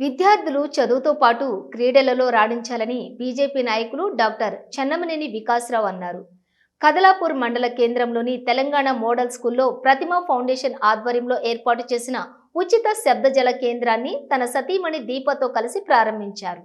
విద్యార్థులు చదువుతో పాటు క్రీడలలో రాణించాలని బీజేపీ నాయకులు డాక్టర్ చెన్నమనేని వికాసరావు అన్నారు. కదలాపూర్ మండల కేంద్రంలోని తెలంగాణ మోడల్ స్కూల్లో ప్రతిమ ఫౌండేషన్ ఆధ్వర్యంలో ఏర్పాటు చేసిన ఉచిత శబ్దజల కేంద్రాన్ని తన సతీమణి దీపతో కలిసి ప్రారంభించారు.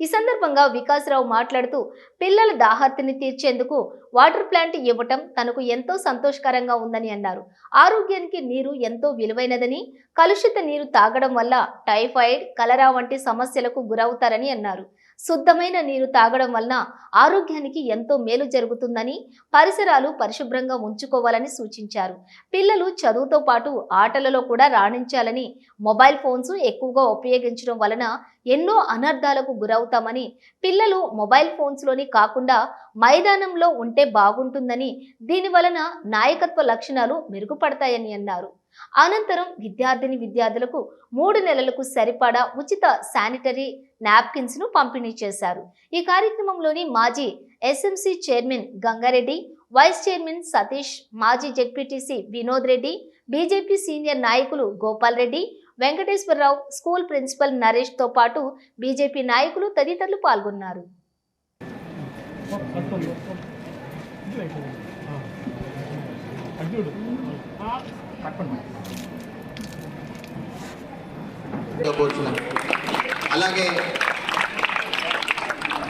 ఈ సందర్భంగా వికాసరావు మాట్లాడుతూ పిల్లల దాహార్తిని తీర్చేందుకు వాటర్ ప్లాంట్ ఇవ్వటం తనకు ఎంతో సంతోషకరంగా ఉందని అన్నారు. ఆరోగ్యానికి నీరు ఎంతో విలువైనదని కలుషిత నీరు తాగడం వల్ల టైఫాయిడ్ కలరా వంటి సమస్యలకు గురవుతారని అన్నారు. శుద్ధమైన నీరు తాగడం వలన ఆరోగ్యానికి ఎంతో మేలు జరుగుతుందని పరిసరాలు పరిశుభ్రంగా ఉంచుకోవాలని సూచించారు. పిల్లలు చదువుతో పాటు ఆటలలో కూడా రాణించాలని మొబైల్ ఫోన్స్ ఎక్కువగా ఉపయోగించడం వలన ఎన్నో అనర్థాలకు గురవుతామని పిల్లలు మొబైల్ ఫోన్స్లోని కాకుండా మైదానంలో ఉంటే బాగుంటుందని దీని వలన నాయకత్వ లక్షణాలు మెరుగుపడతాయని అన్నారు. అనంతరం విద్యార్థిని విద్యార్థులకు మూడు నెలలకు సరిపడా ఉచిత శానిటరీ నాప్కిన్స్ను పంపిణీ చేశారు. ఈ కార్యక్రమంలోని మాజీ SMC chairman Gangareddy vice chairman Satish మాజీ ZPTC Vinod Reddy BJP senior నాయకులు గోపాల్ రెడ్డి వెంకటేశ్వరరావు స్కూల్ ప్రిన్సిపల్ నరేష్తో పాటు బీజేపీ నాయకులు తదితరులు పాల్గొన్నారు. అలాగే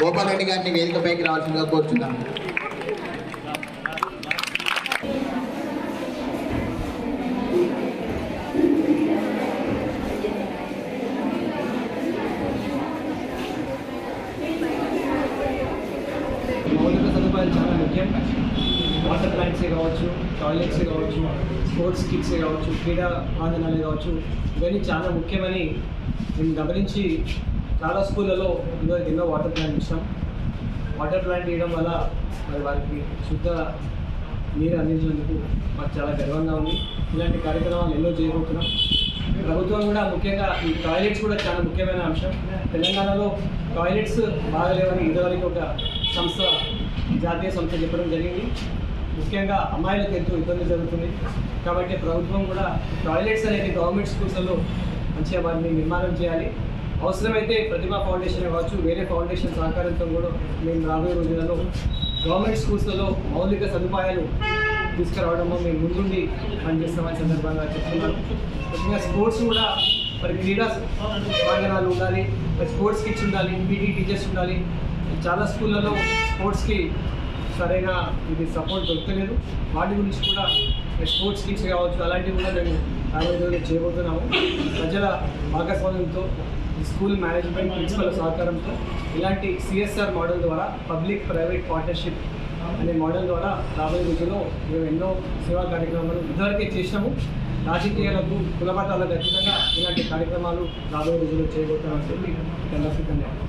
గోపాల్ రెడ్డి గారిని వేదికపైకి రావాల్సిందిగా కోరుచున్నాను. సదుపాయాలు చాలా ముఖ్యం. వాటర్ ప్లాంట్సే కావచ్చు టాయిలెట్సే కావచ్చు స్పోర్ట్స్ కిట్సే కావచ్చు క్రీడా ప్రాంగణాలే కావచ్చు ఇవన్నీ చాలా ముఖ్యమని మేము గమనించి చాలా స్కూళ్ళలో ఇందులో ఎన్నో వాటర్ ప్లాంట్ ఇచ్చాం వాటర్ ప్లాంట్ ఇవ్వడం వల్ల మరి వారికి శుద్ధ నీరు అందించినందుకు మాకు చాలా గర్వంగా ఉంది. ఇలాంటి కార్యక్రమాలు ఎన్నో చేయబోతున్నాం. ప్రభుత్వం కూడా ముఖ్యంగా ఈ టాయిలెట్స్ కూడా చాలా ముఖ్యమైన అంశం. తెలంగాణలో టాయిలెట్స్ బాగలేవని ఇదివరకు ఒక సంస్థ జాతీయ సంస్థ చెప్పడం జరిగింది. ముఖ్యంగా అమ్మాయిలకు ఎంతో ఇబ్బంది జరుగుతుంది. కాబట్టి ప్రభుత్వం కూడా టాయిలెట్స్ అనేది గవర్నమెంట్ స్కూల్స్లో మంచిగా వాటిని నిర్మాణం చేయాలి. అవసరమైతే ప్రతిభా ఫౌండేషన్ కావచ్చు వేరే ఫౌండేషన్ సహకారంతో కూడా మేము రాబోయే రోజులలో గవర్నమెంట్ స్కూల్స్లలో మౌలిక సదుపాయాలు తీసుకురావడంలో మేము ముందుండి పనిచేస్తామని సందర్భంగా చెప్తున్నాను. ముఖ్యంగా స్పోర్ట్స్ కూడా మరి క్రీడా ప్రాంగణాలు ఉండాలి మరి స్పోర్ట్స్ కిట్స్ ఉండాలి పీటీ టీచర్స్ ఉండాలి చాలా స్కూళ్ళలో స్పోర్ట్స్కి సరైన ఇది సపోర్ట్ దొరకలేదు. వాటి గురించి కూడా స్పోర్ట్స్ కిట్స్ కావచ్చు అలాంటివి కూడా మేము రాబోయే చేయబోతున్నాము. ప్రజల భాగస్వామ్యంతో స్కూల్ మేనేజ్మెంట్ ప్రిన్సిపల్ సహకారంతో ఇలాంటి సిఎస్ఆర్ మోడల్ ద్వారా పబ్లిక్ ప్రైవేట్ పార్ట్నర్షిప్ అనే మోడల్ ద్వారా రాబోయే రోజుల్లో మేము ఎన్నో సేవా కార్యక్రమాలు ఇదివరకే చేసినాము. రాజకీయాలకు కులమతాలకు ఖచ్చితంగా ఇలాంటి కార్యక్రమాలు రాబోయే రోజుల్లో చేయబోతున్నాం చెప్పి ధన్యవాదాలు.